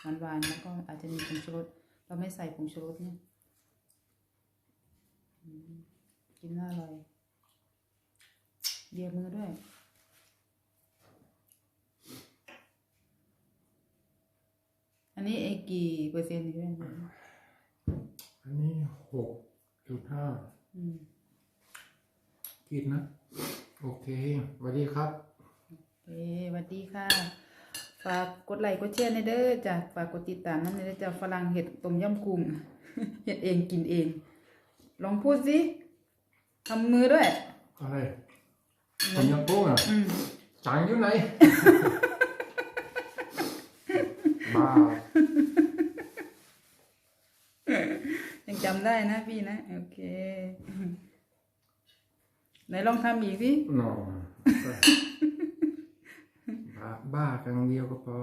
หวานๆแล้วก็อาจจะมีผงชูรสเราไม่ใส่ผงชูรสเนี่ยอืมกินน่าอร่อยเยียมือด้วยอันนี้เอกี่เปอร์เซ็นต์นี่เพื่อนอันนี้หกจุดห้าอืมกินนะ โอเคสวัสดีครับเอ้สวัสดีค่ะ ฝากกดไลค์กดแชร์ในเด้อจ้ะฝากกดติดตามนั่นในเด้อจ้ะฝรั่งเห็ดต้มยำกุ้งเห็ดเองกินเอง ลองพูดสิทำมือด้วย อะไรผมยังกุ้งอะอืมจังอยู่ไหน บ้ายังจำได้นะพี่นะ โอเค ไหนลองทำอีกสิหนอ บ้าบ้าครั้งเดียวก็พอ